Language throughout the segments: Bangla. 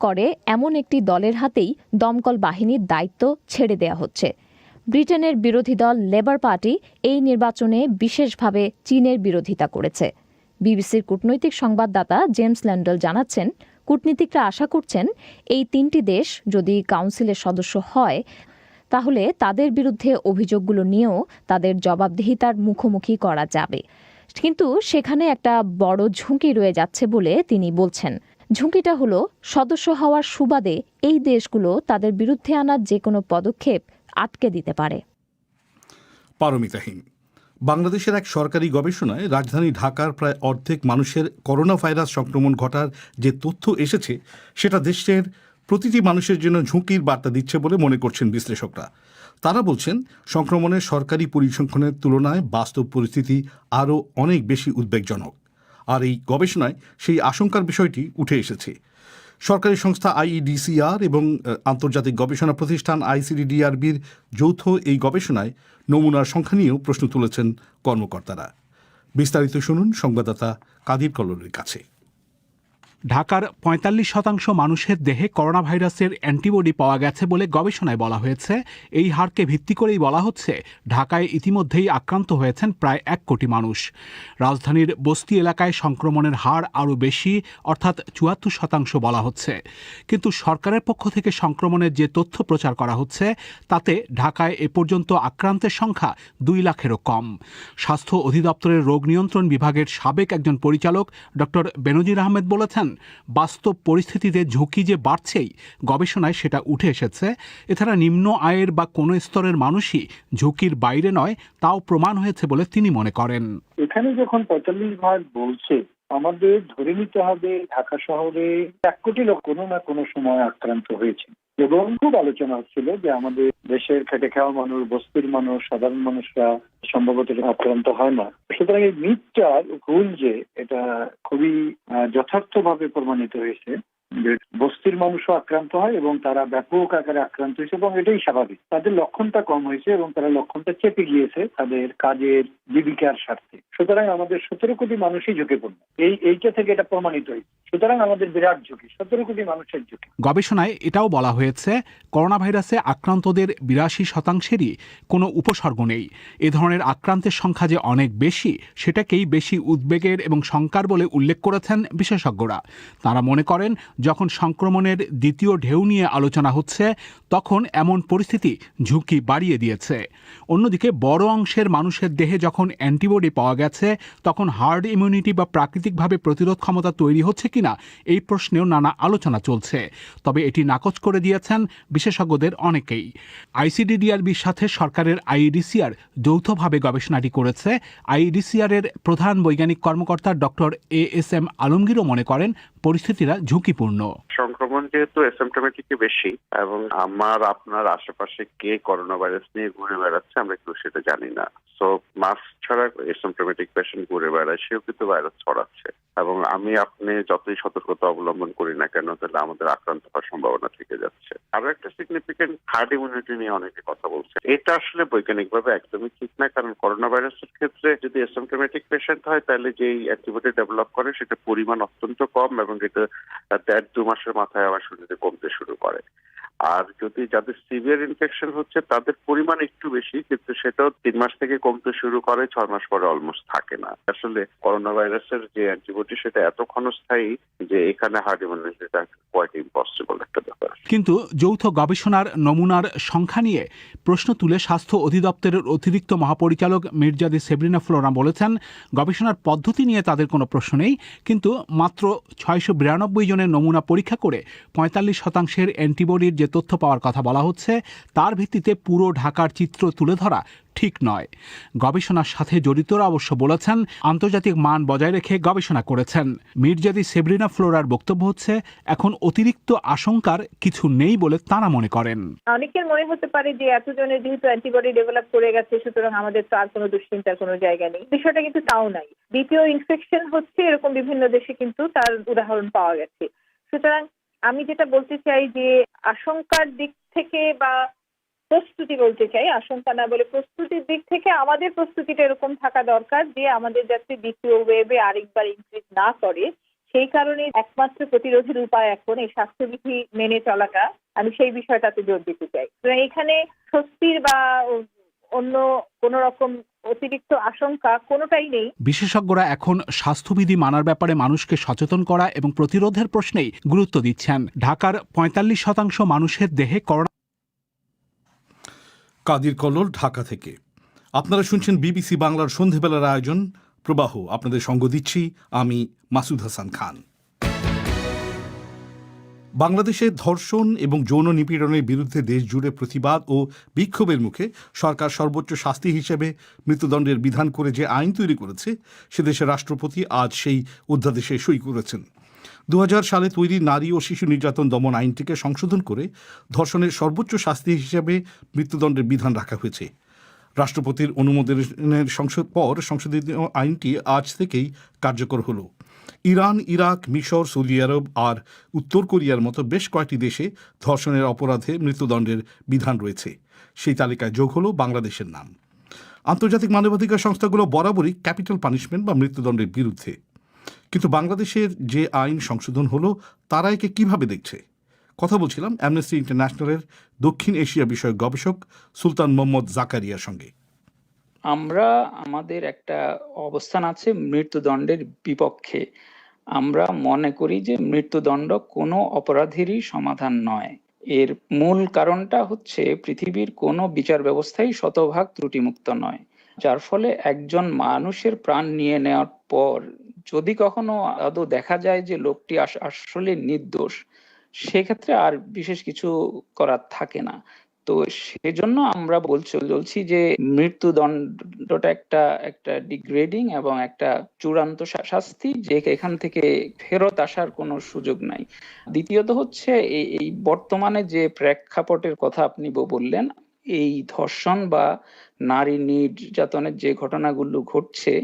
করে এমন একটি দলের হাতেই দমকল বাহিনীর দায়িত্ব ছেড়ে দেয়া হচ্ছে। ব্রিটেনের বিরোধী দল লেবার পার্টি এই নির্বাচনে বিশেষভাবে চীনের বিরোধিতা করেছে। বিবিসির কূটনৈতিক সংবাদদাতা জেমস ল্যান্ডল জানাচ্ছেন, কূটনীতিকরা আশা করছেন এই তিনটি দেশ যদি কাউন্সিলের সদস্য হয়, তাহলে তাদের বিরুদ্ধে অভিযোগগুলো নিয়েও তাদের জবাবদিহিতার মুখোমুখি করা যাবে। কিন্তু সেখানে একটা বড় ঝুঁকি রয়ে যাচ্ছে বলে তিনি বলছেন। ঝুঁকিটা হলো সদস্য হওয়ার সুবাদে এই দেশগুলো তাদের বিরুদ্ধে আনা যে কোনো পদক্ষেপ আটকে দিতে পারে। পারমিতাহীন বাংলাদেশের এক সরকারি গবেষণায় রাজধানী ঢাকার প্রায় অর্ধেক মানুষের করোনা ভাইরাস সংক্রমণ ঘটার যে তথ্য এসেছে, সেটা দেশের প্রতিটি মানুষের জন্য ঝুঁকির বার্তা দিচ্ছে বলে মনে করছেন বিশ্লেষকরা। তারা বলছেন, সংক্রমণের সরকারি পরিসংখ্যানের তুলনায় বাস্তব পরিস্থিতি আরও অনেক বেশি উদ্বেগজনক। আর এই গবেষণায় সেই আশঙ্কার বিষয়টি উঠে এসেছে। সরকারি সংস্থা আইইডিসিআর এবং আন্তর্জাতিক গবেষণা প্রতিষ্ঠান আইসিডিডিআরবির যৌথ এই গবেষণায় নমুনার সংখ্যা নিয়েও প্রশ্ন তুলেছেন কর্মকর্তারা। বিস্তারিত শুনুন সংবাদদাতা কাদির কল্লোলের কাছে। ঢাকার পঁয়তাল্লিশ শতাংশ মানুষের দেহে করোনা ভাইরাসের অ্যান্টিবডি পাওয়া গেছে বলে গবেষণায় বলা হয়েছে। এই হারকে ভিত্তি করেই বলা হচ্ছে, ঢাকায় ইতিমধ্যেই আক্রান্ত হয়েছেন প্রায় এক কোটি মানুষ। রাজধানীর বস্তি এলাকায় সংক্রমণের হার আরও বেশি, অর্থাৎ চুয়াত্তর শতাংশ বলা হচ্ছে। কিন্তু সরকারের পক্ষ থেকে সংক্রমণের যে তথ্য প্রচার করা হচ্ছে, তাতে ঢাকায় এ পর্যন্ত আক্রান্তের সংখ্যা দুই লাখেরও কম। স্বাস্থ্য অধিদপ্তরের রোগ নিয়ন্ত্রণ বিভাগের সাবেক একজন পরিচালক ডক্টর বেনজির আহমেদ বলেছেন বাস্তব পরিস্থিতিতে ঝুঁকি যে বাড়ছেই, গবেষণায় সেটা উঠে এসেছে। এছাড়া নিম্ন আয়ের বা কোনো স্তরের মানুষই ঝুঁকির বাইরে নয়, তাও প্রমাণ হয়েছে বলে তিনি মনে করেন। এখানে যখন পঁয়তাল্লিশ ভাগ বলছে আমাদের ধরে নিতে হবে ঢাকা শহরে এক কোটি লোক কোনো না কোনো সময় আক্রান্ত হয়েছে। এবং খুব আলোচনা হচ্ছিল যে আমাদের দেশের খেটে খাওয়া মানুষ, বস্তির মানুষ, সাধারণ মানুষরা সম্ভবত আক্রান্ত হয় না। সুতরাং এই মিথটার ভুল যে এটা খুবই যথার্থভাবে প্রমাণিত হয়েছে। যে বস্তির মানুষও আক্রান্ত হয় এবং তারা ব্যাপক আকারে আক্রান্ত হয়েছে এবং এটাই স্বাভাবিক। তাদের লক্ষণটা কম হয়েছে এবং তারা লক্ষণটা চেপে গিয়েছে তাদের কাজের জীবিকার স্বার্থে। সুতরাং আমাদের সতেরো কোটি মানুষই ঝুঁকিপূর্ণ। এই, এইটা থেকে এটা প্রমাণিত হয়েছে। সুতরাং আমাদের বিরাট ঝুঁকি, সতেরো কোটি মানুষের ঝুঁকি। গবেষণায় এটাও বলা হয়েছে করোনা ভাইরাসে আক্রান্তদের বিরাশি শতাংশেরই কোনো উপসর্গ নেই। এ ধরনের আক্রান্তের সংখ্যা যে অনেক বেশি, সেটাকেই বেশি উদ্বেগের এবং শঙ্কার বলে উল্লেখ করেছেন বিশেষজ্ঞরা। তারা মনে করেন যখন সংক্রমণের দ্বিতীয় ঢেউ নিয়ে আলোচনা হচ্ছে, তখন এমন পরিস্থিতি ঝুঁকি বাড়িয়ে দিয়েছে। অন্যদিকে, বড় অংশের মানুষের দেহে যখন অ্যান্টিবডি পাওয়া গেছে, তখন হার্ড ইমিউনিটি বা প্রাকৃতিকভাবে প্রতিরোধ ক্ষমতা তৈরি হচ্ছে কিনা, এই প্রশ্নেও নানা আলোচনা চলছে। তবে এটি নাকচ করে দিয়েছেন বিশেষজ্ঞদের অনেকেই। আইসিডিডিআরবির সাথে সরকারের আইডিসিআর যৌথভাবে গবেষণাটি করেছে। আইডিসিআর এর প্রধান বৈজ্ঞানিক কর্মকর্তা ডক্টর এ এস এম আলমগীরও মনে করেন, পরিস্থিতিরা ঝুঁকিপূর্ণ। সংক্রমণ যেহেতু অ্যাসিমটোমেটিকই বেশি, এবং আমার, আপনার আশেপাশে কে করোনা ভাইরাস নিয়ে ঘুরে বেড়াচ্ছে, আমরা কেউ সেটা জানি না। সো মাস্ক ছাড়া অ্যাসিমটোমেটিক পেশেন্ট ঘুরে বেড়ায়, সেও কিন্তু ভাইরাস ছড়াচ্ছে। এবং আমি আপনি যতই সতর্কতা অবলম্বন করি না কেন, তাহলে আমাদের আক্রান্ত হওয়ার সম্ভাবনা থেকে যাচ্ছে। আরও একটা সিগনিফিকেন্ট হার্ড ইমিউনিটি নিয়ে অনেকে কথা বলছে। এটা আসলে বৈজ্ঞানিকভাবে একদমই ঠিক না, কারণ করোনা ভাইরাসের ক্ষেত্রে যদি অ্যাসিমটোমেটিক পেশেন্ট হয়, তাহলে যেই অ্যান্টিবডি ডেভেলপ করে সেটা পরিমাণ অত্যন্ত কম, এবং এটা দেড় দু মাসের মাথায় আবার শরীরে কমতে শুরু করে। আর যদি যাদের সিভিয়ার ইনফেকশন হচ্ছে, তাদের পরিমাণ একটু বেশি, কিন্তু সেটাও তিন মাস থেকে কমতে শুরু করে, ছয় মাস পরে অলমোস্ট থাকে না। আসলে করোনা ভাইরাসের যে অ্যান্টিবডি সেটা এত ক্ষণস্থায়ী যে এখানে হার্ড ইমিউনিটিটা কোয়াইট ইম্পসিবল একটা ব্যাপার। কিন্তু যৌথ গবেষণার নমুনার সংখ্যা নিয়ে প্রশ্ন তুলে স্বাস্থ্য অধিদপ্তরের অতিরিক্ত মহাপরিচালক মির্জাদি সেব্রিনা ফ্লোরা বলেছেন, গবেষণার পদ্ধতি নিয়ে তাদের কোনো প্রশ্ন নেই, কিন্তু মাত্র ছয়শো বিরানব্বই জনের নমুনা পরীক্ষা করে পঁয়তাল্লিশ শতাংশের অ্যান্টিবডির যে তথ্য পাওয়ার কথা বলা হচ্ছে, তার ভিত্তিতে পুরো ঢাকার চিত্র তুলে ধরা ঠিক নয়। গবেষণার সাথে জড়িতরা অবশ্য বলেছেন, আন্তর্জাতিক মান বজায় রেখে গবেষণা করেছেন। মির্জাদি সেব্রিনা ফ্লোরার বক্তব্য হচ্ছে, এখন অতিরিক্ত আশঙ্কার কিছু নেই বলে তারা মনে করেন। অনেকের মনে হতে পারে যে এতজনের যেহেতু অ্যান্টিবডি ডেভেলপ করে গেছে, সুতরাং আমাদের তো আর কোনো দুশ্চিন্তার কোনো জায়গা নেই। বিষয়টা কিন্তু তাও নাই। দ্বিতীয় ইনফেকশন হচ্ছে এরকম বিভিন্ন দেশে কিন্তু তার উদাহরণ পাওয়া গেছে। সুতরাং আমি যেটা বলতে চাই যে আশঙ্কার দিক থেকে বা প্রস্তুতি বলতে চাই, আশঙ্কা না বলে প্রস্তুতির দিক থেকে আমাদের প্রস্তুতিটা এরকম থাকা দরকার যে আমাদের যাতে দ্বিতীয় ওয়েভে আরেকবার ইনক্রিজ না করে। সেই কারণে একমাত্র প্রতিরোধের উপায় এখন এই স্বাস্থ্যবিধি মেনে চলাটা। আমি সেই বিষয়টাতে জোর দিতে চাই। এখানে স্বস্তির বা অন্য কোন রকম অতিরিক্ত আশঙ্কা কোনোটাই নেই। বিশেষজ্ঞরা এখন স্বাস্থ্যবিধি মানার ব্যাপারে মানুষকে সচেতন করা এবং প্রতিরোধের প্রশ্নেই গুরুত্ব দিচ্ছেন। ঢাকার পঁয়তাল্লিশ শতাংশ মানুষের দেহে করোনা কাদির কল্লোল ঢাকা থেকে। আপনারা শুনছেন বিবিসি বাংলার সন্ধেবেলার আয়োজন। প্রবাহ আপনাদের সঙ্গ দিচ্ছি আমি মাসুদ হাসান খান। বাংলাদেশে ধর্ষণ এবং যৌন নিপীড়নের বিরুদ্ধে দেশ জুড়ে প্রতিবাদ ও বিক্ষোভের মুখে সরকার সর্বোচ্চ শাস্তি হিসেবে মৃত্যুদণ্ডের বিধান করে যে আইন তৈরি করেছে, সে দেশের রাষ্ট্রপতি আজ সেই অধ্যাদেশে সই করেছেন। দু হাজার সালে তৈরি নারী ও শিশু নির্যাতন দমন আইনটিকে সংশোধন করে ধর্ষণের সর্বোচ্চ শাস্তি হিসেবে মৃত্যুদণ্ডের বিধান রাখা হয়েছে। রাষ্ট্রপতির অনুমোদনের সংসদ পর সংশোধিত আইনটি আজ থেকেই কার্যকর হলো। ইরান, ইরাক, মিশর, সৌদি আরব আর উত্তর কোরিয়ার মতো বেশ কয়েকটি দেশে ধর্ষণের অপরাধে মৃত্যুদণ্ডের বিধান রয়েছে। সেই তালিকায় যোগ হলো বাংলাদেশের নাম। আন্তর্জাতিক মানবাধিকার সংস্থাগুলো বরাবরই ক্যাপিটাল পানিশমেন্ট বা মৃত্যুদণ্ডের বিরুদ্ধে। কিন্তু বাংলাদেশের যে আইন সংশোধন হলো, তারা একে কীভাবে দেখছে? কথা বলছিলাম অ্যামনেস্টি ইন্টারন্যাশনালের দক্ষিণ এশিয়া বিষয়ক গবেষক সুলতান মোহাম্মদ জাকারিয়ার সঙ্গে। আমরা আমাদের একটা অবস্থান আছে মৃত্যুদণ্ডের বিপক্ষে। আমরা মনে করি যে মৃত্যুদণ্ড কোনো অপরাধেরই সমাধান নয়। এর মূল কারণটা হচ্ছে পৃথিবীর কোনো বিচার ব্যবস্থাই শতভাগ ত্রুটিমুক্ত নয়। যার ফলে একজন মানুষের প্রাণ নিয়ে নেওয়ার পর যদি কখনো আদৌ দেখা যায় যে লোকটি আসলে নির্দোষ, সেক্ষেত্রে আর বিশেষ কিছু করার থাকে না। তো সেজন্য আমরা বলছি বলছি যে মৃত্যুদণ্ডটা একটা একটা ডিগ্রেডিং এবং একটা চূড়ান্ত শাস্তি যে এখান থেকে ফেরত আসার কোনো সুযোগ নাই। দ্বিতীয়ত হচ্ছে এই বর্তমানে যে প্রেক্ষাপটের কথা আপনি বললেন, এই ধর্ষণ বা নারী নির্যাতনের যে ঘটনাগুলো ঘটছে,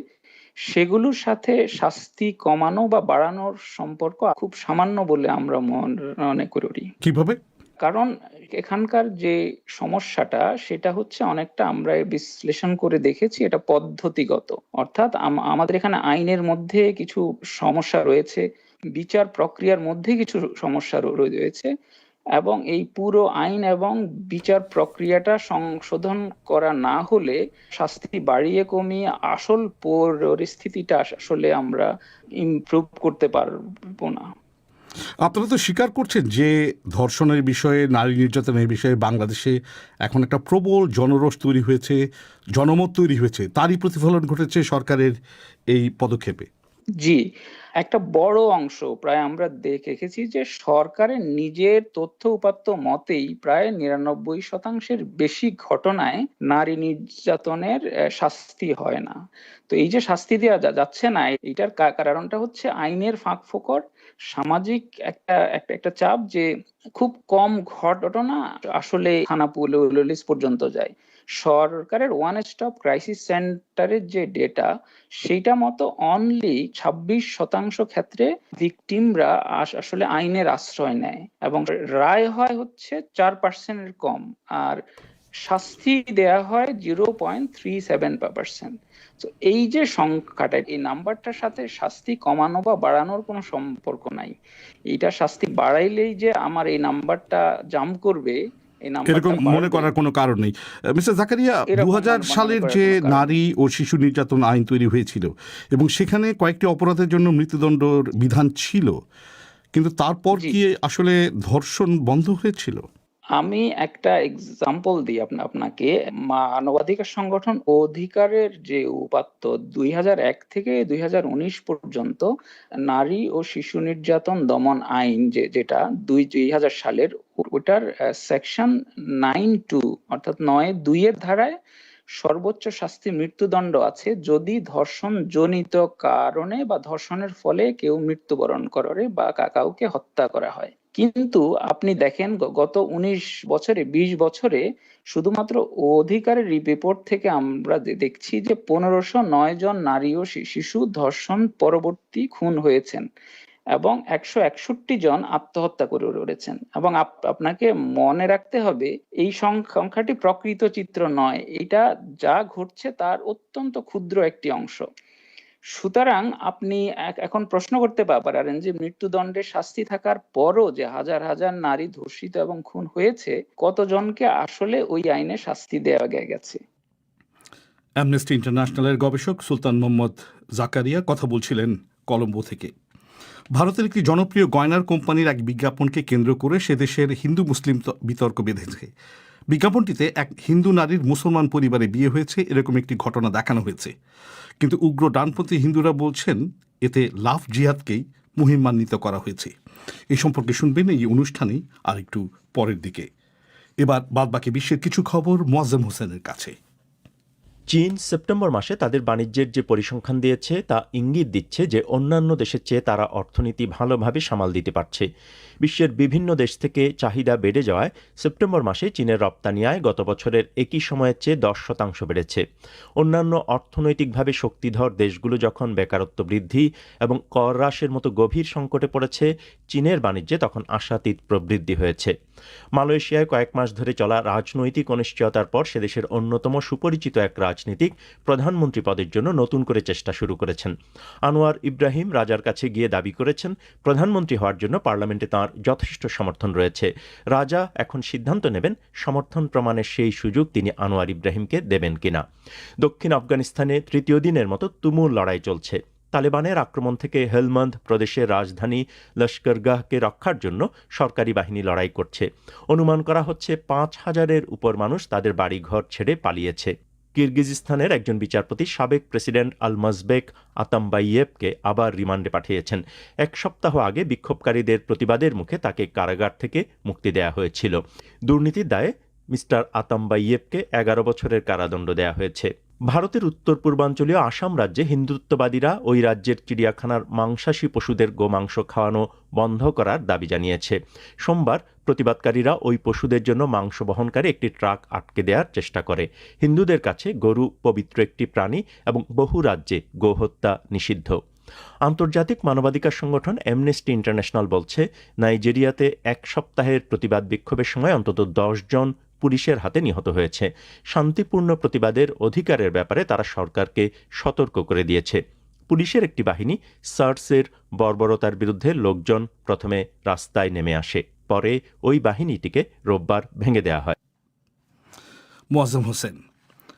সেগুলোর সাথে শাস্তি কমানো বা বাড়ানোর সম্পর্ক খুব সামান্য বলে আমরা মনে করি। কীভাবে? কারণ এখানকার যে সমস্যাটা, সেটা হচ্ছে অনেকটা আমরা বিশ্লেষণ করে দেখেছি এটা পদ্ধতিগত। অর্থাৎ আম- আমাদের এখানে আইনের মধ্যে কিছু সমস্যা রয়েছে, বিচার প্রক্রিয়ার মধ্যে কিছু সমস্যা রয়েছে এবং এই পুরো আইন এবং বিচার প্রক্রিয়াটা সংশোধন করা না হলে শাস্তি বাড়িয়ে কমিয়ে আসল পরিস্থিতিটা আসলে আমরা ইমপ্রুভ করতে পারব না। আপনারা তো স্বীকার করছেন যে ধর্ষণের বিষয়ে, নারী নির্যাতনের বিষয়ে বাংলাদেশে এখন একটা প্রবল জনরোষ তৈরি হয়েছে, জনমত তৈরি হয়েছে। তারই প্রতিফলন ঘটেছে সরকারের এই পদক্ষেপে। জি, একটা বড় অংশ প্রায় আমরা দেখেছি যে সরকারের নিজের তথ্য উপাত্ত মতেই প্রায় নিরানব্বই শতাংশের বেশি ঘটনায় নারী নির্যাতনের শাস্তি হয় না। তো এই যে শাস্তি দেওয়া যাচ্ছে না, এটার কারণটা হচ্ছে আইনের ফাঁক ফোকর সামাজিক একটা একটা চাপ যে খুব কম ঘটনা আসলে থানা পুলিশ পর্যন্ত যায়। সরকারের ওয়ান স্টপ ক্রাইসিস সেন্টারের যে ডেটা সেইটা মতো অনলি ছাব্বিশ শতাংশ ক্ষেত্রে ভিকটিমরা আসলে আইনের আশ্রয় নেয় এবং রায় হয় হচ্ছে চার পার্সেন্টের কম। আর শাস্তি দেয়া হয় zero point three seven percent তো এই যে সংখ্যাটা এই নাম্বারটার সাথে শাস্তি কমানো বা বাড়ানোর কোনো সম্পর্ক নাই এইটা শাস্তি বাড়াইলেই যে আমার এই নাম্বারটা জাম করবে এরকম মনে করার কোনো কারণ নেই মিস্টার জাকারিয়া দু হাজার সালের যে। নারী ও শিশু নির্যাতন আইন তৈরি হয়েছিল এবং সেখানে কয়েকটি অপরাধের জন্য মৃত্যুদণ্ডর বিধান ছিল কিন্তু তারপর। কি আসলে ধর্ষণ বন্ধ হয়েছিল আমি একটা এক্সাম্পল দিই আপনা- আপনাকে। মানবাধিকার সংগঠন অধিকারের যে উপাত্ত, দুই এক থেকে দুই হাজার উনিশ পর্যন্ত নারী ও শিশু নির্যাতন দমন আইন যে, যেটা দুই দুই সালের, ওটার সেকশন নাইন টু অর্থাৎ নয় দুইয়ের ধারায় সর্বোচ্চ শাস্তি মৃত্যুদণ্ড আছে যদি ধর্ষণ জনিত কারণে বা ধর্ষণের ফলে কেউ মৃত্যুবরণ করে বা কাউকে হত্যা করা হয়। কিন্তু আপনি দেখেন গত উনিশ বছরে, বিশ বছরে শুধুমাত্র অধিকারের রিপোর্ট থেকে আমরা দেখছি যে পনেরোশো নয় জন নারী ও শিশু ধর্ষণ পরবর্তী খুন হয়েছেন। এবং একশো একষট্টি জন আত্মহত্যা করে রয়েছেন এবং আপ- আপনাকে মনে রাখতে হবে, এই সংখ্যা- সংখ্যাটি প্রকৃত চিত্র নয়। এটা যা ঘটছে তার অত্যন্ত ক্ষুদ্র একটি অংশ। সুতরাং আপনি এখন প্রশ্ন করতে পারেন যে মৃত্যুদণ্ডের শাস্তি থাকার পরও যে হাজার হাজার নারী ধর্ষিত এবং খুন হয়েছে, কতজনকে আসলে ওই আইনে শাস্তি দেওয়া গেছে? অ্যামনেস্টি ইন্টারন্যাশনালের গবেষক সুলতান মোহাম্মদ জাকারিয়া কথা বলছিলেন কলম্বো থেকে। ভারতের একটি জনপ্রিয় গয়নার কোম্পানির এক বিজ্ঞাপনকে কেন্দ্র করে সে দেশের হিন্দু মুসলিম বিতর্ক বেঁধেছে। বিজ্ঞাপনটিতে এক হিন্দু নারীর মুসলমান পরিবারে বিয়ে হয়েছে, এরকম একটি ঘটনা দেখানো হয়েছে। কিন্তু উগ্র ডানপন্থী হিন্দুরা বলছেন, এতে লাভ জিহাদকেই মহিমান্বিত করা হয়েছে। এই সম্পর্কে শুনবেন এই অনুষ্ঠানে আর একটু পরের দিকে। এবার বাদবাকি বিশ্বের কিছু খবর মোয়াজ্জেম হোসেনের কাছে। চীন সেপ্টেম্বর মাসে তাদের বাণিজ্যের যে পরিসংখ্যান দিয়েছে, তা ইঙ্গিত দিচ্ছে যে অন্যান্য দেশের চেয়ে তারা অর্থনীতি ভালোভাবে সামাল দিতে পারছে। বিশ্বের বিভিন্ন দেশ থেকে চাহিদা বেড়ে যাওয়ায় সেপ্টেম্বর মাসে চীনের রপ্তানি আয় গত বছরের একই সময়ের চেয়ে দশ শতাংশ বেড়েছে। অন্যান্য অর্থনৈতিকভাবে শক্তিধর দেশগুলো যখন বেকারত্ব বৃদ্ধি এবং কর হ্রাসের মতো গভীর সংকটে পড়েছে, চীনের বাণিজ্যে তখন আশাতীত প্রবৃদ্ধি হয়েছে। মালয়েশিয়ায় কয়েক মাস ধরে চলা রাজনৈতিক অনিশ্চয়তার পর সে দেশের অন্যতম সুপরিচিত এক রাজনীতিক প্রধানমন্ত্রী পদের জন্য নতুন করে চেষ্টা শুরু করেছেন। আনোয়ার ইব্রাহিম রাজার কাছে গিয়ে দাবি করেছেন, প্রধানমন্ত্রী হওয়ার জন্য পার্লামেন্টে তাঁর যথেষ্ট সমর্থন রয়েছে। রাজা এখন সিদ্ধান্ত নেবেন সমর্থন প্রমাণের সেই সুযোগ তিনি আনোয়ার ইব্রাহিমকে দেবেন কিনা। দক্ষিণ আফগানিস্তানে তৃতীয় দিনের মতো তুমুল লড়াই চলছে। তালেবানের আক্রমণ থেকে হেলমন্দ প্রদেশের রাজধানী লস্করগাহকে রক্ষার জন্য সরকারি বাহিনী লড়াই করছে। অনুমান করা হচ্ছে পাঁচ হাজারের উপর মানুষ তাদের বাড়িঘর ছেড়ে পালিয়েছে। কিরগিজস্তানের একজন বিচারপতি সাবেক প্রেসিডেন্ট আলমাজবেক আতাম্বাইয়েবকে আবার রিমান্ডে পাঠিয়েছেন। এক সপ্তাহ আগে বিক্ষোভকারীদের প্রতিবাদের মুখে তাকে কারাগার থেকে মুক্তি দেওয়া হয়েছিল। দুর্নীতির দায়ে মিস্টার আতাম্বাইয়েবকে এগারো বছরের কারাদণ্ড দেওয়া হয়েছে। ভারতের উত্তর পূর্বাঞ্চলীয় আসাম রাজ্যে হিন্দুত্ববাদীরা ওই রাজ্যের চিড়িয়াখানার মাংসাশী পশুদের গোমাংস খাওয়ানো বন্ধ করার দাবি জানিয়েছে। সোমবার প্রতিবাদকারীরা ওই পশুদের জন্য মাংস বহনকারী একটি ট্রাক আটকে দেওয়ার চেষ্টা করে। হিন্দুদের কাছে গরু, পবিত্র একটি প্রাণী এবং বহু রাজ্যে গোহত্যা নিষিদ্ধ। আন্তর্জাতিক মানবাধিকার সংগঠন অ্যামনেস্টি ইন্টারন্যাশনাল বলছে, নাইজেরিয়াতে এক সপ্তাহের প্রতিবাদ বিক্ষোভের সময় অন্তত জন পুলিশের হাতে নিহত হয়েছে। শান্তিপূর্ণ প্রতিবাদের অধিকারের ব্যাপারে তারা সরকারকে সতর্ক করে দিয়েছে। পুলিশের একটি বাহিনী সার্সের বর্বরতার বিরুদ্ধে লোকজন প্রথমে রাস্তায় নেমে আসে, পরে ওই বাহিনীটিকে রোববার ভেঙে দেওয়া হয়। মোয়াজম হোসেন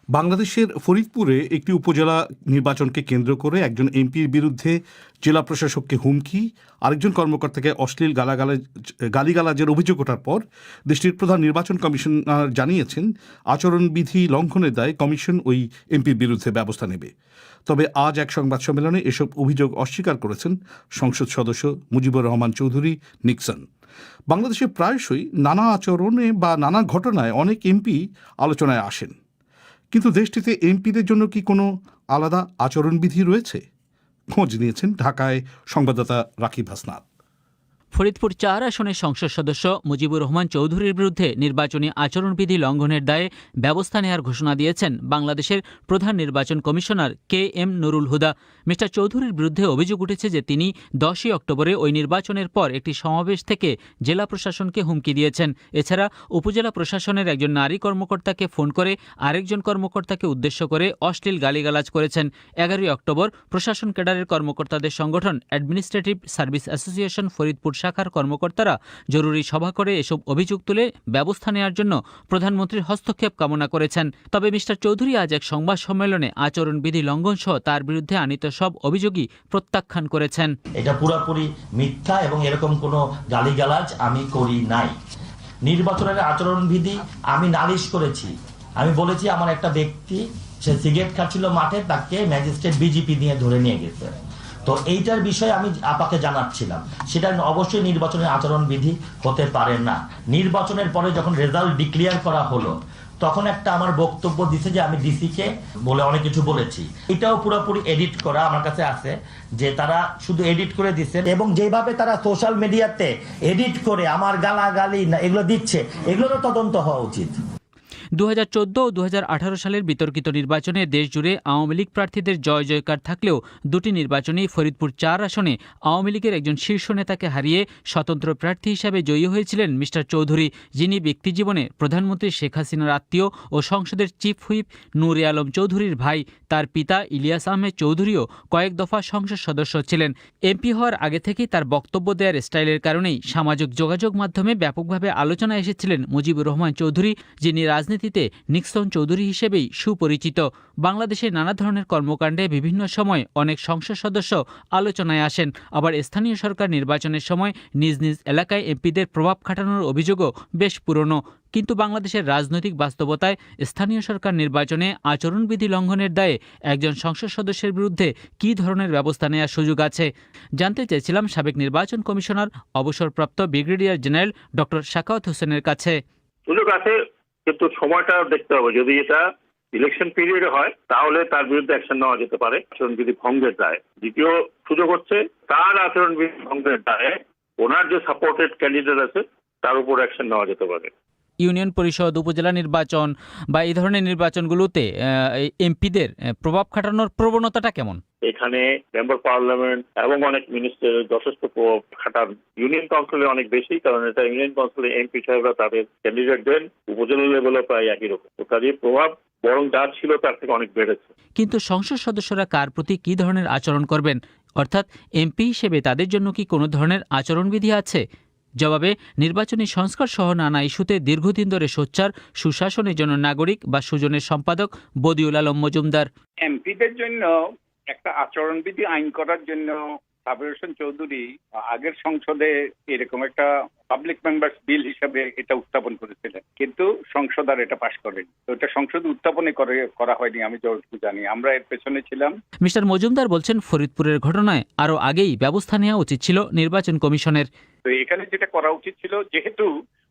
বাংলাদেশের ফরিদপুরে একটি উপজেলা নির্বাচনকে কেন্দ্র করে একজন এমপির বিরুদ্ধে জেলা প্রশাসককে হুমকি, আরেকজন কর্মকর্তাকে অশ্লীল গালাগালাজ, গালিগালাজের অভিযোগ ওঠার পর দেশটির প্রধান নির্বাচন কমিশনার জানিয়েছেন, আচরণবিধি লঙ্ঘনের দায় কমিশন ওই এমপির বিরুদ্ধে ব্যবস্থা নেবে। তবে আজ এক সংবাদ সম্মেলনে এসব অভিযোগ অস্বীকার করেছেন সংসদ সদস্য মুজিবুর রহমান চৌধুরী, নিক্সন। বাংলাদেশে প্রায়শই নানা আচরণে বা নানা ঘটনায় অনেক এমপি আলোচনায় আসেন। কিন্তু দেশটিতে এমপিদের জন্য কি কোনো আলাদা আচরণবিধি রয়েছে? খোঁজ নিয়েছেন ঢাকায় সংবাদদাতা রাকিব হাসনাত। ফরিদপুর চার আসনের সংসদ সদস্য মুজিবুর রহমান চৌধুরীর বিরুদ্ধে নির্বাচনী আচরণবিধি লঙ্ঘনের দায়ে ব্যবস্থা নেওয়ার ঘোষণা দিয়েছেন বাংলাদেশের প্রধান নির্বাচন commissioner K M Nurul Huda. Mister চৌধুরীর বিরুদ্ধে অভিযোগ উঠেছে যে তিনি দশই অক্টোবরে ওই নির্বাচনের পর একটি সমাবেশ থেকে জেলা প্রশাসনকে হুমকি দিয়েছেন। এছাড়া উপজেলা প্রশাসনের একজন নারী কর্মকর্তাকে ফোন করে আরেকজন কর্মকর্তাকে উদ্দেশ্য করে অশ্লীল গালিগালাজ করেছেন। এগারোই অক্টোবর প্রশাসন ক্যাডারের কর্মকর্তাদের সংগঠন অ্যাডমিনিস্ট্রেটিভ সার্ভিস অ্যাসোসিয়েশন ফরিদপুর শাখার কর্মকর্তারা জরুরি সভা করে এসব অভিযোগ তুলে ব্যবস্থা নেওয়ার জন্য প্রধানমন্ত্রীর হস্তক্ষেপ কামনা করেছেন। তবে মিস্টার চৌধুরী আজ এক সংবাদ সম্মেলনে আচরণবিধি লঙ্ঘন সহ তার বিরুদ্ধে আনিত সব অভিযোগই প্রত্যাখ্যান করেছেন। এটা পুরোপুরি মিথ্যা এবং এরকম কোনো গালিগালাজ আমি করি নাই। নির্বাচনের আচরণবিধি আমি নালিশ করেছি। আমি বলেছি আমার একটা ব্যক্তি, সে সিগারেট খাচ্ছিল মাঠে, তাকে ম্যাজিস্ট্রেট বিজেপি নিয়ে ধরে নিয়ে গেছে। তো এইটার বিষয়ে আমি আপাকে জানাচ্ছিলাম। সেটা অবশ্যই নির্বাচনের আচরণবিধি হতে পারে না। নির্বাচনের পরে যখন রেজাল্ট ডিক্লেয়ার করা হলো, তখন একটা আমার বক্তব্য দিছে যে আমি ডিসিকে বলে অনেক কিছু বলেছি। এটাও পুরোপুরি এডিট করা আমার কাছে আছে যে তারা শুধু এডিট করে দিচ্ছে এবং যেভাবে তারা সোশ্যাল মিডিয়াতে এডিট করে আমার গালাগালি এগুলো দিচ্ছে, এগুলোরও তদন্ত হওয়া উচিত। দু হাজার চোদ্দ ও দু হাজার আঠারো সালের বিতর্কিত নির্বাচনে দেশজুড়ে আওয়ামী লীগ প্রার্থীদের জয় জয়কার থাকলেও দুটি নির্বাচনেই ফরিদপুর চার আসনে আওয়ামী লীগের একজন শীর্ষ নেতাকে হারিয়ে স্বতন্ত্র প্রার্থী হিসাবে জয়ী হয়েছিলেন মিস্টার চৌধুরী, যিনি ব্যক্তিজীবনে প্রধানমন্ত্রী শেখ হাসিনার আত্মীয় ও সংসদের চিফ হুইপ নূরে আলম চৌধুরীর ভাই। তার পিতা ইলিয়াস আহমেদ চৌধুরীও কয়েক দফা সংসদ সদস্য ছিলেন। এমপি হওয়ার আগে থেকেই তার বক্তব্য দেওয়ার স্টাইলের কারণেই সামাজিক যোগাযোগ মাধ্যমে ব্যাপকভাবে আলোচনায় এসেছিলেন মুজিবুর রহমান চৌধুরী, যিনি রাজনীতিতে নিক্সন চৌধুরী হিসেবেই সুপরিচিত। বাংলাদেশের নানা ধরনের কর্মকাণ্ডে বিভিন্ন সময় অনেক সংসদ সদস্য আলোচনায় আসেন। আবার স্থানীয় সরকার নির্বাচনের সময় নিজ নিজ এলাকায় এমপিদের প্রভাব খাটানোর অভিযোগও বেশ পুরনো। কিন্তু বাংলাদেশের রাজনৈতিক বাস্তবতায় স্থানীয় সরকার নির্বাচনে আচরণবিধি লঙ্ঘনের দায়ে একজন সংসদ সদস্যের বিরুদ্ধে কী ধরনের ব্যবস্থা নেওয়ার সুযোগ আছে? জানতে চেয়েছিলাম সাবেক নির্বাচন কমিশনার, অবসরপ্রাপ্ত ব্রিগেডিয়ার জেনারেল ডক্টর শাকাওয়াত হোসেনের কাছে। সুযোগ আছে কিন্তু সময়টা দেখতে হবে। যদি এটা ইলেকশন পিরিয়ডে হয়, তাহলে তার বিরুদ্ধে অ্যাকশন নেওয়া যেতে পারে। আচরণবিধি ভঙ্গের দায়। দ্বিতীয় সুযোগ হচ্ছে, তার আচরণবিধি ভঙ্গের দায়ে, ওনার যে সাপোর্টেড ক্যান্ডিডেট আছে, তার উপর অ্যাকশন নেওয়া যেতে পারে। ইউনিয়ন পরিষদ উপজেলা নির্বাচন বা এই ধরনের নির্বাচনগুলোতে এমপিদের প্রভাব খাটানোর প্রবণতাটা কেমন? এখানে মেম্বার পার্লামেন্ট এবং অনেক মিনিস্টার যথেষ্ট প্রভাব খাটান। ইউনিয়ন কাউন্সিলে অনেক বেশি কারণ এটা ইউনিয়ন কাউন্সিলে এমপি সাহেবরা তাদের ক্যান্ডিডেট দেন উপজেলা লেভেলে প্রায় একই রকম। তো কাজে প্রভাব বরং যা ছিল তার থেকে অনেক বেড়েছে। কিন্তু সংসদ সদস্যরা কার প্রতি কি ধরনের আচরণ করবেন? অর্থাৎ এমপি হিসেবে তাদের জন্য কি কোনো ধরনের আচরণবিধি আছে? জবাবে নির্বাচনী সংস্কার সহ নানা ইস্যুতে দীর্ঘদিন ধরে সোচ্চার সুশাসনের জন্য নাগরিক বা সুজনের সম্পাদক বদিউল আলম মজুমদার। এমপিদের জন্য একটা আচরণবিধি আইন করার জন্য সাবির হোসেন চৌধুরী আগের সংসদে এরকম একটা পাবলিক মেম্বার্স বিল হিসাবে এটা উত্থাপন করেছিলেন। কিন্তু সংসদ আর এটা পাশ করেনি। তো এটা সংসদ উত্থাপনে করে করা হয়নি আমি যতটুকু জানি। আমরা এর পেছনে ছিলাম। মিস্টার মজুমদার বলছেন ফরিদপুরের ঘটনায় আরও আগেই ব্যবস্থা নেওয়া উচিত ছিল নির্বাচন কমিশনের। তো এখানে যেটা করা উচিত ছিল যেহেতু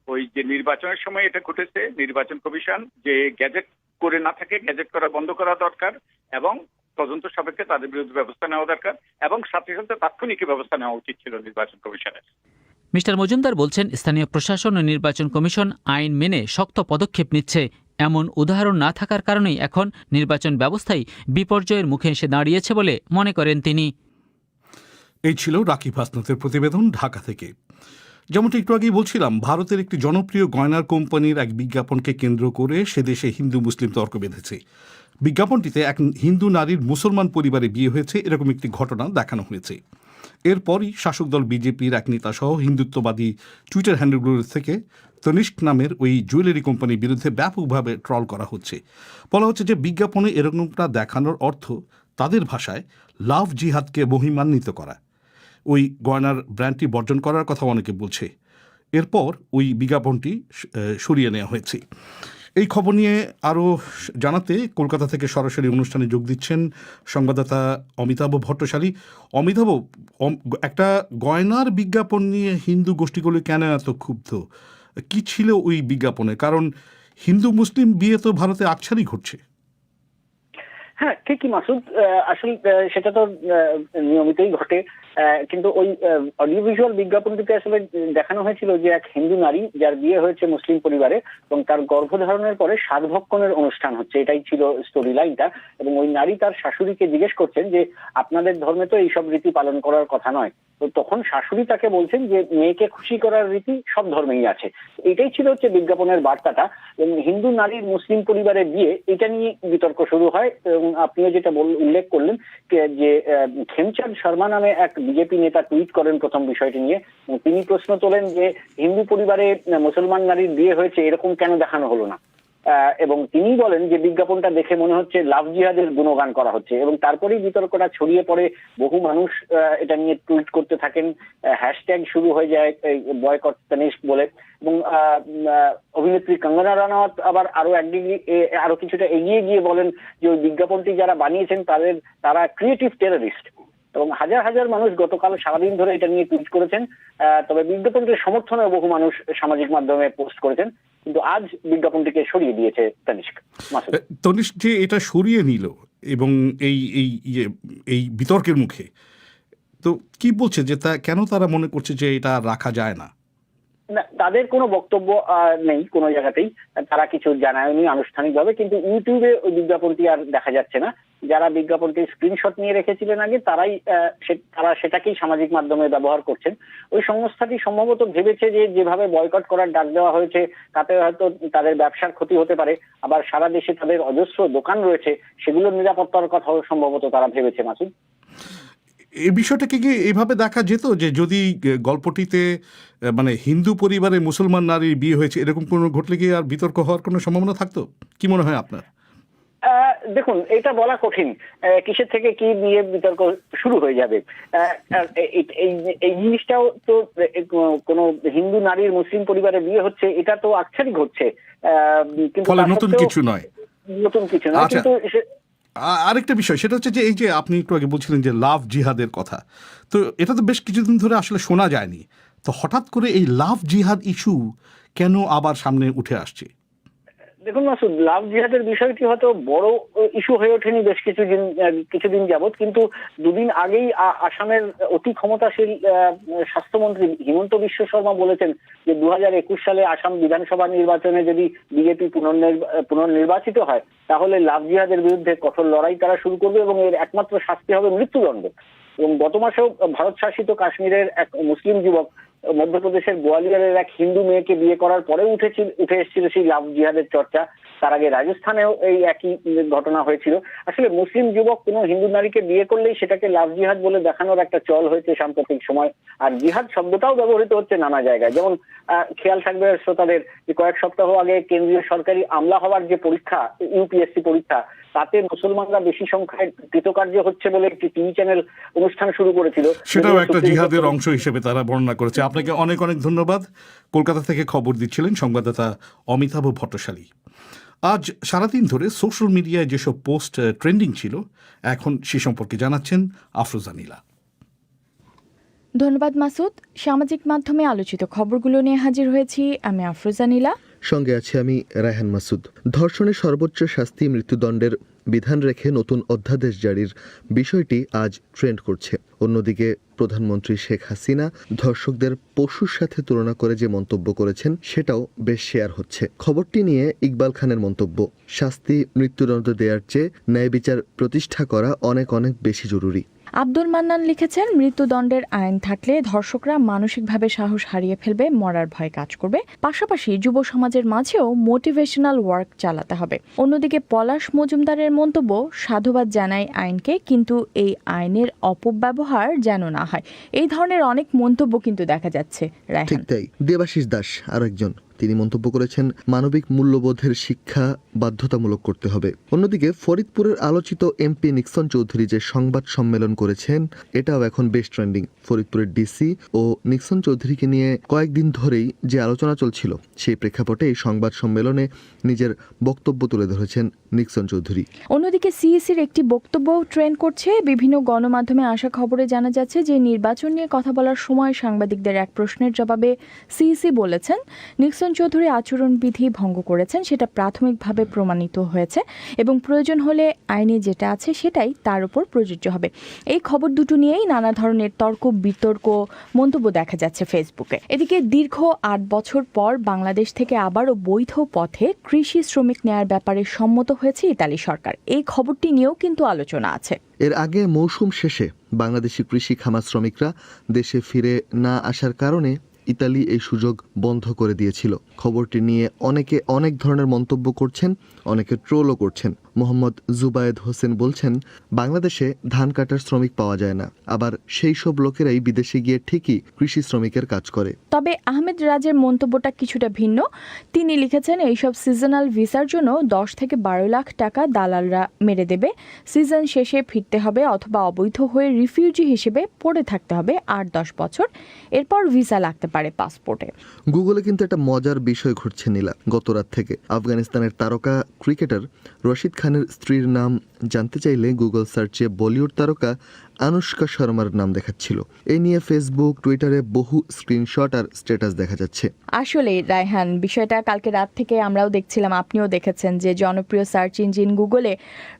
ওই যে নির্বাচনের সময় এটা ঘটেছে নির্বাচন কমিশন যে গ্যাজেট করে না থাকে গ্যাজেট করা বন্ধ করা দরকার এবং তদন্ত সাপেক্ষে তাদের বিরুদ্ধে ব্যবস্থা নেওয়া দরকার এবং সাথে সাথে তাৎক্ষণিক ব্যবস্থা নেওয়া উচিত ছিল নির্বাচন কমিশনের। মিস্টার মজুমদার বলছেন স্থানীয় প্রশাসন ও নির্বাচন কমিশন আইন মেনে শক্ত পদক্ষেপ নিচ্ছে। এমন উদাহরণ না থাকার কারণেই এখন নির্বাচন ব্যবস্থাই বিপর্যয়ের মুখে এসে দাঁড়িয়েছে বলে মনে করেন তিনি। এই ছিল রাকিব হাসনাতের প্রতিবেদন ঢাকা থেকে। যেমনটা একটু আগেই বলছিলাম ভারতের একটি জনপ্রিয় গয়নার কোম্পানির এক বিজ্ঞাপনকে কেন্দ্র করে সে দেশে হিন্দু মুসলিম তর্ক বেঁধেছে। বিজ্ঞাপনটিতে এক হিন্দু নারীর মুসলমান পরিবারে বিয়ে হয়েছে, এরকম একটি ঘটনা দেখানো হয়েছে। এরপরই শাসক দল বিজেপির এক নেতা সহ হিন্দুত্ববাদী টুইটার হ্যান্ডেলগুলোর থেকে তনিষ্ক নামের ওই জুয়েলারি কোম্পানির বিরুদ্ধে ব্যাপকভাবে ট্রল করা হচ্ছে। বলা হচ্ছে যে বিজ্ঞাপনে এরকমটা দেখানোর অর্থ তাদের ভাষায় লাভ জিহাদকে বহিমান্বিত করা। ওই গয়নার ব্র্যান্ডটি বর্জন করার কথা অনেকে বলছে। এরপর ওই বিজ্ঞাপনটি সরিয়ে নেওয়া হয়েছে। এই খবর নিয়ে আরও জানাতে কলকাতা থেকে সরাসরি অনুষ্ঠানে যোগ দিচ্ছেন সংবাদদাতা অমিতাভ ভট্টশালী। অমিতাভ একটা গয়নার বিজ্ঞাপন নিয়ে হিন্দু গোষ্ঠীগুলো কেন এত ক্ষুব্ধ? কি ছিল ওই বিজ্ঞাপনে? কারণ হিন্দু, মুসলিম বিয়ে তো ভারতে আকছারই ঘটছে। হ্যাঁ ঠিকই মাসুদ। আসলে সেটা তো নিয়মিতই ঘটে। কিন্তু ওই অডিও ভিজুয়াল বিজ্ঞাপনটিতে আসলে দেখানো হয়েছিল যে এক হিন্দু নারী যার বিয়ে হয়েছে মুসলিম পরিবারে এবং তার গর্ভধারণের পরে সাধভক্ষণের অনুষ্ঠান হচ্ছে। এটাই ছিল স্টোরি লাইনটা এবং ওই নারী তার শাশুড়িকে জিজ্ঞেস করছেন যে, আপনাদের ধর্মে তো এইসব রীতি পালন করার কথা নয়। তো তখন শাশুড়ি তাকে বলছেন যে, মেয়েকে খুশি করার রীতি সব ধর্মেই আছে। এটাই ছিল হচ্ছে বিজ্ঞাপনের বার্তাটা এবং হিন্দু নারীর মুসলিম পরিবারে বিয়ে এটা নিয়ে বিতর্ক শুরু হয় এবং আপনিও যেটা উল্লেখ করলেন যে খেমচাঁদ শর্মা নামে এক বিজেপি নেতা টুইট করেন প্রথম বিষয়টি নিয়ে। তিনি প্রশ্ন তোলেন যে, হিন্দু পরিবারে মুসলমান নারীর বিয়ে হয়েছে, এরকম কেন দেখানো হলো না? এবং তিনি বলেন যে, বিজ্ঞাপনটা দেখে মনে হচ্ছে লাভ জিহাদের গুণগান করা হচ্ছে এবং তারপরেই বিতর্কটা ছড়িয়ে পড়ে। বহু মানুষ এটা নিয়ে টুইট করতে থাকেন। হ্যাশট্যাগ শুরু হয়ে যায় বয়কট তনিষ্ক বলে। এবং অভিনেত্রী কঙ্গনা রানাওয়াত আবার আরও এক ডিগ্রি আরও কিছুটা এগিয়ে গিয়ে বলেন যে, ওই বিজ্ঞাপনটি যারা বানিয়েছেন, তাদের, তারা ক্রিয়েটিভ টেররিস্ট এবং হাজার হাজার মানুষ গতকাল সারাদিন ধরে এটা নিয়ে টুইট করেছেন। তবে বিজ্ঞাপনটির সমর্থনে বহু মানুষ সামাজিক মাধ্যমে পোস্ট করেছেন। কিন্তু আজ বিজ্ঞাপনটিকে সরিয়ে দিয়েছে তনিষ্ক তনিষ্ক যে এটা সরিয়ে নিল এবং এই এই ইয়ে এই বিতর্কের মুখে। তো কি বলছে যে তা কেন তারা মনে করছে যে এটা রাখা যায় না, তাদের কোনো বক্তব্য নেই কোনো জায়গাতেই। তারা কিছু জানায়নি আনুষ্ঠানিকভাবে, কিন্তু ইউটিউবে ওই বিজ্ঞাপনটি আর দেখা যাচ্ছে না। যারা বিজ্ঞাপনটি স্ক্রিনশট নিয়ে রেখেছিলেন আগে, তারাই তারা সেটাকেই সামাজিক মাধ্যমে ব্যবহার করছেন। ওই সংস্থাটি সম্ভবত ভেবেছে যে যেভাবে বয়কট করার ডাক দেওয়া হয়েছে, তাতে হয়তো তাদের ব্যবসার ক্ষতি হতে পারে। আবার সারা দেশে তাদের অজস্র দোকান রয়েছে, সেগুলোর নিরাপত্তার কথাও সম্ভবত তারা ভেবেছে মাসুদ। এই বিষয়টাকে কি এইভাবে দেখা যেত যে যদি গল্পটিতে মানে হিন্দু পরিবারে মুসলমান নারীর বিয়ে হয়েছে এরকম কোনো ঘটলে কি আর বিতর্ক হওয়ার কোনো সম্ভাবনা থাকতো? কি মনে হয় আপনার? দেখুন এটা বলা কঠিন। কিসের থেকে কি নিয়ে বিতর্ক শুরু হয়ে যাবে? এই- জিনিসটাও তো কোনো হিন্দু নারীর মুসলিম পরিবারে বিয়ে হচ্ছে এটা তো আক্ষরিক ঘটছে। কিন্তু নতুন কিছু নয়। নতুন কিছু নয়। আচ্ছা। কিন্তু আরেকটা বিষয়, সেটা হচ্ছে যে এই যে আপনি একটু আগে বলছিলেন যে লাভ জিহাদের কথা, তো এটা তো বেশ কিছুদিন ধরে আসলে শোনা যায়নি। তো হঠাৎ করে এই লাভ জিহাদ ইস্যু কেন আবার সামনে উঠে আসছে? দেখুন মাসুদ, লাভ জিহাদের বিষয়টি হয়তো বড় ইস্যু হয়ে ওঠেনি বেশ কিছুদিন কিছুদিন যাবত কিন্তু দুদিন আগেই আসামের অতি ক্ষমতাশীল স্বাস্থ্যমন্ত্রী হিমন্ত বিশ্ব শর্মা বলেছেন যে দু হাজার একুশ সালে আসাম বিধানসভা নির্বাচনে যদি বিজেপি পুনর্নির্বাচিত হয়, তাহলে লাভ জিহাদের বিরুদ্ধে কঠোর লড়াই তারা শুরু করবে এবং এর একমাত্র শাস্তি হবে মৃত্যুদণ্ড। এবং গত মাসেও ভারত শাসিত কাশ্মীরের এক মুসলিম যুবক মধ্যপ্রদেশের গোয়ালিয়রের এক হিন্দু মেয়েকে বিয়ে করার পরে উঠেছিল, উঠে এসেছিল সেই লাভ জিহাদের চর্চা। তার আগে রাজস্থানেও এই একই ঘটনা হয়েছিল। আসলে মুসলিম যুবক কোনো হিন্দু নারীকে বিয়ে করলেই সেটাকে লাভ জিহাদ বলে দেখানোর একটা চল হয়েছে সাম্প্রতিক সময়। আর জিহাদ শব্দটাও ব্যবহৃত হচ্ছে নানা জায়গায়। যেমন খেয়াল থাকবে শ্রোতাদের যে কয়েক সপ্তাহ আগে কেন্দ্রীয় সরকারি আমলা হওয়ার যে পরীক্ষা, ইউপিএসসি পরীক্ষা তাতে মুসলমানরা বেশি সংখ্যায় কৃতকার্য হচ্ছে বলে একটি টিভি চ্যানেল অনুষ্ঠান শুরু করেছিল। সেটাও একটা জিহাদের অংশ হিসেবে তারা বর্ণনা করেছে। আপনাকে অনেক অনেক ধন্যবাদ। কলকাতা থেকে খবর দিচ্ছিলেন সংবাদদাতা অমিতাভ ভট্টশালী আজ সারাদিন ধরে সোশ্যাল মিডিয়ায় যেসব পোস্ট ট্রেন্ডিং ছিল এখন সে সম্পর্কে জানাচ্ছেন আফরোজা নীলা। ধন্যবাদ মাসুদ। সামাজিক মাধ্যমে আলোচিত খবরগুলো নিয়ে হাজির হয়েছি আমি আফরোজা নীলা। সঙ্গে আছি আমি রায়হান মাসুদ। ধর্ষণের সর্বোচ্চ শাস্তি মৃত্যুদণ্ডের বিধান রেখে নতুন অধ্যাদেশ জারির বিষয়টি আজ ট্রেন্ড করছে। অন্যদিকে প্রধানমন্ত্রী শেখ হাসিনা ধর্ষকদের পশুর সাথে তুলনা করে যে মন্তব্য করেছেন, সেটাও বেশ শেয়ার হচ্ছে। খবরটি নিয়ে ইকবাল খানের মন্তব্য, শাস্তি মৃত্যুদণ্ড দেওয়ার চেয়ে ন্যায় বিচার প্রতিষ্ঠা করা অনেক অনেক বেশি জরুরি। আব্দুল মান্নান লিখেছেন, মৃত্যুদণ্ডের আইন থাকলে ধর্ষকরা মানসিকভাবে সাহস হারিয়ে ফেলবে, মরার ভয় কাজ করবে। পাশাপাশি যুব সমাজের মাঝেও মোটিভেশনাল ওয়ার্ক চালাতে হবে। অন্যদিকে পলাশ মজুমদারের মন্তব্য, সাধুবাদ জানায় আইনকে, কিন্তু এই আইনের অপব্যবহার যেন না হয়। এই ধরনের অনেক মন্তব্য কিন্তু দেখা যাচ্ছে দেবাশিস দাস আর একজন তিনি মন্তব্য করেছেন, মানবিক মূল্যবোধের শিক্ষা বাধ্যতামূলক করতে হবে। অন্যদিকে, ফরিদপুরের আলোচিত এমপি নিক্সন চৌধুরী যে সংবাদ সম্মেলন করেছেন, এটাও এখন বেশ ট্রেন্ডিং। ফরিদপুরের ডিসি ও নিক্সন চৌধুরীকে নিয়ে কয়েকদিন ধরেই যে আলোচনা চলছিল, সেই প্রেক্ষাপটে এই সংবাদ সম্মেলনে নিজের বক্তব্য তুলে ধরেছেন নিক্সন চৌধুরী। অন্যদিকে সিইসির একটি বক্তব্য ট্রেন্ড করছে। বিভিন্ন গণমাধ্যমে আসা খবরে জানা যাচ্ছে যে, নির্বাচন নিয়ে কথা বলার সময় সাংবাদিকদের এক প্রশ্নের জবাবে সিইসি বলেছেন, নিক্সন চৌধুরী আচরণবিধি ভঙ্গ করেছেন, সেটা প্রাথমিকভাবে প্রমাণিত হয়েছে এবং প্রয়োজন হলে আইনে যেটা আছে সেটাই তার উপর প্রযোজ্য হবে। এই খবর দুটো নিয়েই নানা ধরনের তর্ক, বিতর্ক, মন্তব্য দেখা যাচ্ছে ফেসবুকে। এদিকে দীর্ঘ আট বছর পর বাংলাদেশ থেকে আবারও বৈধ পথে কৃষি শ্রমিক নেয়ার ব্যাপারে সম্মত হয়েছে ইতালি সরকার। এই খবরটি নিয়েও কিন্তু আলোচনা আছে। এর আগে মৌসুম শেষে বাংলাদেশি কৃষি খামার শ্রমিকরা দেশে ফিরে না আসার কারণে ইতালি এই সুযোগ বন্ধ করে দিয়েছিল। খবরটি নিয়ে অনেকে অনেক ধরনের মন্তব্য করছেন, অনেকে ট্রোলও করছেন। মোহাম্মদ জুবায়েদ হোসেন বলছেন বাংলাদেশে ধান কাটার শ্রমিক পাওয়া যায় না। আবার সেই সব লোকেরাই বিদেশে গিয়ে ঠিকই কৃষি শ্রমিকের কাজ করে। তবে আহমেদ রাজের মন্তব্যটা কিছুটা ভিন্ন। তিনি লিখেছেন এইসব সিজনাল ভিসার জন্য দশ থেকে বারো লাখ টাকা দালালরা মেরে দেবে। সিজন শেষে ফিরতে হবে অথবা অবৈধ হয়ে রিফিউজি হিসেবে পড়ে থাকতে হবে আট দশ বছর। এরপর ভিসা লাগতে পারে পাসপোর্টে। গুগলে কিন্তু একটা মজার বিষয় ঘটছে নীলা গত রাত থেকে। আফগানিস্তানের তারকা ক্রিকেটার রশিদ খানের স্ত্রীর নাম জানতে চাইলে গুগল সার্চে বলিউড তারকা আনুষ্কা শর্মার নাম দেখাচ্ছিল। এই নিয়ে ফেসবুক টুইটারে বহু স্ক্রিনশট আর স্ট্যাটাস দেখা যাচ্ছে। আসলে, রায়হান, বিষয়টা কালকে রাত থেকে আমরাও দেখছিলাম, আপনিও দেখেছেন যে জনপ্রিয় সার্চ ইঞ্জিন গুগলে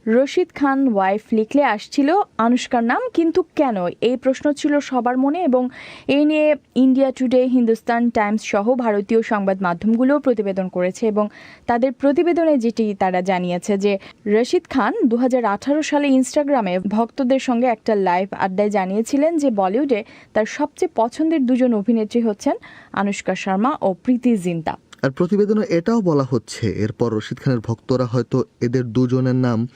রশিদ খান ওয়াইফ লিখলে আসছিল আনুষ্কার নাম, কিন্তু কেন? এই প্রশ্ন ছিল সবার মনে এবং এই নিয়ে ইন্ডিয়া টুডে হিন্দুস্তান টাইমস সহ ভারতীয় সংবাদ মাধ্যমগুলোও প্রতিবেদন করেছে এবং তাদের প্রতিবেদনে যেটি তারা জানিয়েছে যে, রশিদ খান দু হাজার আঠারো সালে ইনস্টাগ্রামে ভক্তদের সঙ্গে একটা লাইভ আড্ডায় জানিয়েছিলেন যে বলিউডে তার সবচেয়ে পছন্দের দুজন অভিনেত্রী হচ্ছেন আনুষ্কা শর্মা ও প্রীতি জিন্তা। আর প্রতিবেদনে এটাও বলা হচ্ছে, এরপর রশিদ খানের ভক্তরা হয়তো এদের দুজনের নাম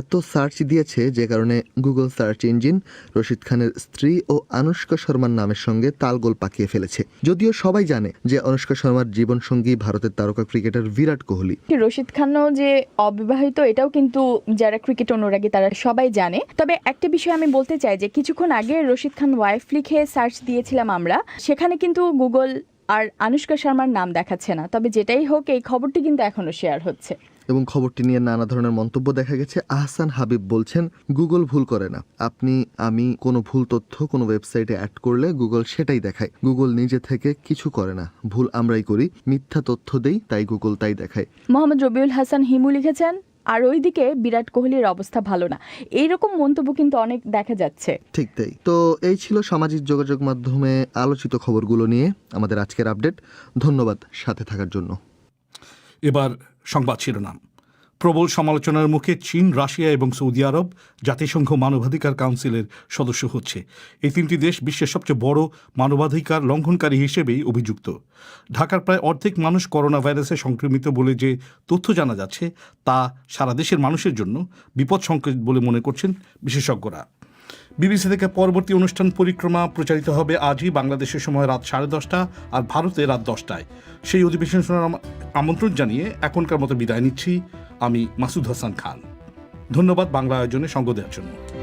এত সার্চ দিয়েছে যে কারণে গুগল সার্চ ইঞ্জিন রশিদ খানের স্ত্রী ও আনুষ্কা শর্মার নামের সঙ্গে তালগোল পাকিয়ে ফেলেছে। যদিও সবাই জানে যে অনুষ্কা শর্মার জীবনসঙ্গী ভারতের তারকা ক্রিকেটার বিরাট কোহলি। রশিদ খানও যে অবিবাহিত, এটাও কিন্তু যারা ক্রিকেট অনুরাগী তারা সবাই জানে। তবে একটা বিষয় আমি বলতে চাই যে, কিছুক্ষণ আগে রশিদ খান ওয়াইফ লিখে সার্চ দিয়েছিলাম আমরা, সেখানে কিন্তু গুগল আর আনুষ্কা শর্মার নাম দেখাচ্ছে না। তবে যেটাই হোক এই খবরটি কিন্তু এখনও শেয়ার হচ্ছে। এবং খবরটি নিয়ে নানা ধরনের মন্তব্য দেখা গেছে। আহসান হাবিব বলছেন গুগল ভুল করে না। আপনি আমি কোনো ভুল তথ্য কোনো ওয়েবসাইটে অ্যাড করলে গুগল সেটাই দেখায়। গুগল নিজে থেকে কিছু করে না। ভুল আমরাই করি। মিথ্যা তথ্য দেই তাই গুগল তাই দেখায়। মোহাম্মদ রবিউল হাসান হিমু লিখেছেন আর ওইদিকে বিরাট কোহলির অবস্থা ভালো না। এইরকম মন্তব্য কিন্তু অনেক দেখা যাচ্ছে। ঠিক তাই। তো এই ছিল সামাজিক যোগাযোগ মাধ্যমে আলোচিত খবরগুলো নিয়ে আমাদের আজকের আপডেট। ধন্যবাদ সাথে থাকার জন্য। এবার সংবাদ শিরোনাম। প্রবল সমালোচনার মুখে চীন, রাশিয়া এবং সৌদি আরব জাতিসংঘ মানবাধিকার কাউন্সিলের সদস্য হচ্ছে। এই তিনটি দেশ বিশ্বের সবচেয়ে বড় মানবাধিকার লঙ্ঘনকারী হিসেবেই অভিযুক্ত। ঢাকার প্রায় অর্ধেক মানুষ করোনা ভাইরাসে সংক্রমিত বলে যে তথ্য জানা যাচ্ছে, তা সারা দেশের মানুষের জন্য বিপদ সংকেত বলে মনে করছেন বিশেষজ্ঞরা। বিবিসি থেকে পরবর্তী অনুষ্ঠান পরিক্রমা প্রচারিত হবে আজই বাংলাদেশের সময় রাত সাড়ে দশটা আর ভারতে রাত দশটায়। সেই অধিবেশন শোনার আমন্ত্রণ জানিয়ে এখনকার মতো বিদায় নিচ্ছি। আমি মাসুদ হাসান খান। ধন্যবাদ বাংলা আয়োজনে সঙ্গ দেওয়ার জন্য।